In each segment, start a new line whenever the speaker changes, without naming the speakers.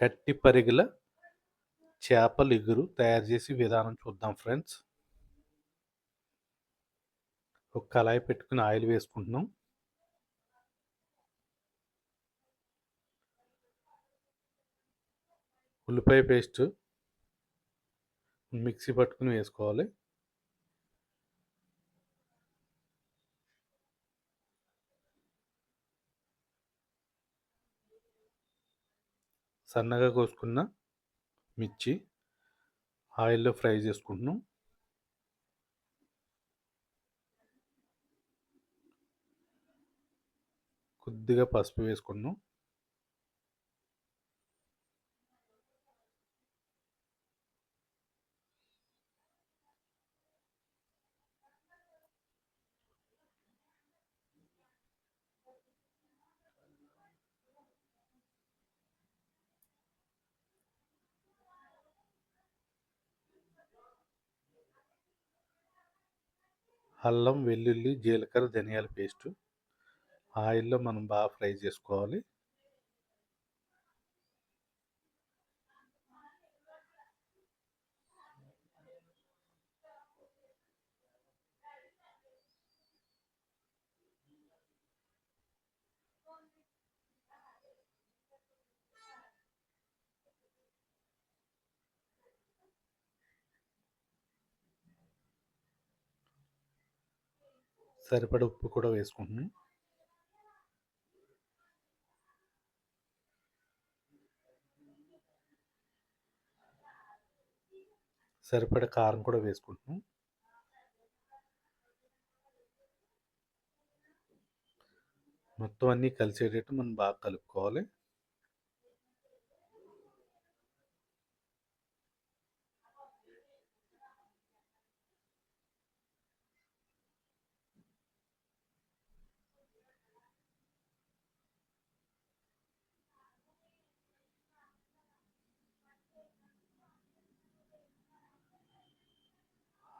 కట్టి పరిగెల చేపలు ఇగురు తయారు చేసి విధానం చూద్దాం ఫ్రెండ్స్. ఒక కళాయి పెట్టుకుని ఆయిల్ వేసుకుంటున్నాం. ఉల్లిపాయ పేస్ట్ మిక్సీ పట్టుకుని వేసుకోవాలి. సన్నగా కోసుకున్న మిర్చి ఆయిల్లో ఫ్రై చేసుకుంటున్నాం. కొద్దిగా పసుపు వేసుకున్నాం అల్లం వెల్లుల్లి జీలకర్ర ధనియాల పేస్టు. ఆయిల్లో మనం బాగా ఫ్రై చేసుకోవాలి. సరిపడ ఉప్పు కూడా వేసుకుంటున్నాం సరిపడ కారం కూడా వేసుకుంటున్నాం మొత్తం అన్నీ కలిసేటట్టు మనం బాగా కలుపుకోవాలి.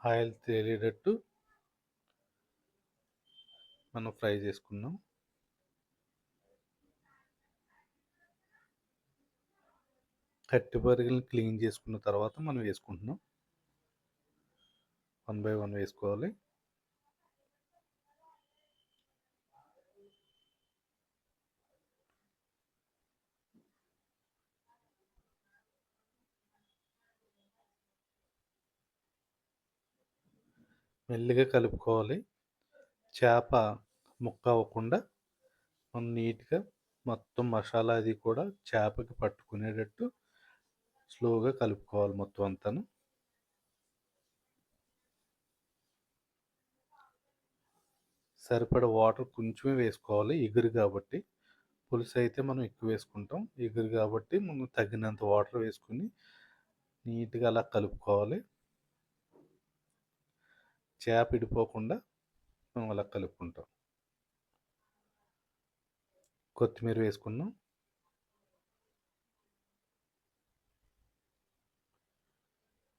ఆయిల్ తేలేటట్టు మనం ఫ్రై చేసుకున్నాం కట్టి బర్గర్ని క్లీన్ చేసుకున్న తర్వాత మనం వేసుకుంటున్నాం. వన్ బై వన్ వేసుకోవాలి. మెల్లిగా కలుపుకోవాలి. చేప ముక్క అవ్వకుండా మనం నీట్గా మొత్తం మసాలా అది కూడా చేపకి పట్టుకునేటట్టు స్లోగా కలుపుకోవాలి మొత్తం అంతాను. సరిపడ వాటర్ కొంచెమే వేసుకోవాలి. ఎగురు కాబట్టి పులుసు అయితే మనం ఎక్కువ వేసుకుంటాం. ఎగురు కాబట్టి మనం తగినంత వాటర్ వేసుకుని నీట్గా అలా కలుపుకోవాలి. చేప ఇడిపోకుండా మనం అలా కలుపుకుంటాం. కొత్తిమీర వేసుకున్నాం.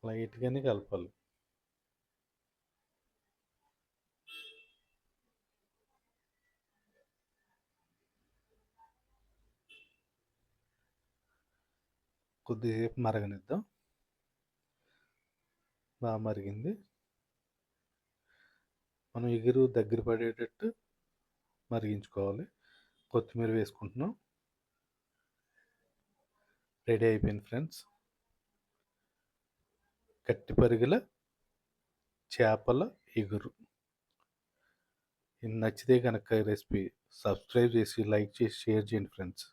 లైట్గానే కలపాలి. కొద్దిసేపు మరగనిద్దాం. బాగా మరిగింది. మనం ఎగురు దగ్గర పడేటట్టు మరిగించుకోవాలి. కొత్తిమీర వేసుకుంటున్నాం. రెడీ అయిపోయింది ఫ్రెండ్స్. కట్టి పరుగుల చేపల ఎగురు. ఇది నచ్చితే కనుక రెసిపీ సబ్స్క్రైబ్ చేసి లైక్ చేసి షేర్ చేయండి ఫ్రెండ్స్.